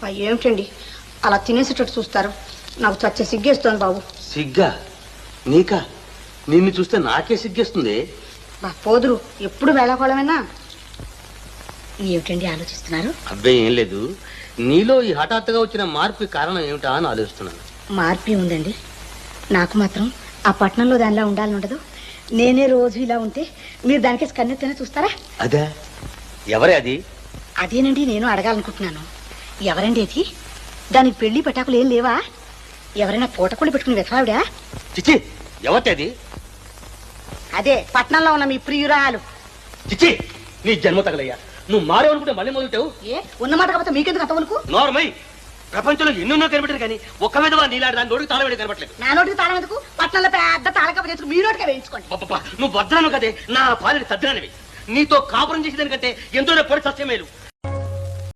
అబ్బా ఏమిటండి? అలా తినేసేటట్టు చూస్తారు. నాకు చచ్చే సిగ్గేస్తోంది బాబు. సిగ్గా? నీకా? నిన్ను చూస్తే నాకే సిగ్గేస్తుంది. బా పోదురు. ఎప్పుడు వేళాకోళమేనా? ఏమిటండి ఆలోచిస్తున్నారు? అబ్బాయి ఏం లేదు. నీలో ఈ హఠాత్తుగా వచ్చిన మార్పు కారణం ఏమిటా అని ఆలోచిస్తున్నాను. మార్పి ఉందండి. నాకు మాత్రం ఆ పట్టణంలో దానిలా ఉండాలని ఉండదు. నేనే రోజు ఇలా ఉంటే మీరు దానికి కన్నెత్తనే చూస్తారా? అదే? ఎవరే అది? అదేనండి నేను అడగాలనుకుంటున్నాను. ఎవరండి అది దానికి పెళ్ళి పటాకులు ఏం లేవా? ఎవరైనా పూటకుళ్ళు పెట్టుకుని వెతవావిడా? చిచి ఎవరిది అది? పట్నంలో ఉన్న మీ ప్రియురాలు. చిచి నీ జన్మ తగలయ్యా. నువ్వు మారేవనుకుంటే మళ్ళీ మొదలుతావు ఏ ఉన్నమాట కాకపోతే మీకెందుకు అంతవరకు నోర్మై ప్రపంచంలో ఎన్నెన్నో కనిపెట్టారు కానీ ఒక్క మీద నీలాడు దాని నోటికి తాళం వేడి కనపట్లేదు నా నోటికి తాళం ఎందుకు? పట్నంలో పెద్ద తాళకప్ప చేసుకుని మీ నోటికే వేయించుకోండి. నువ్వు భద్రను కదే నా పాలిని సద్రానివి నీతో కాపురం చేసేదానికంటే ఎంతో పొడి సత్యమేలు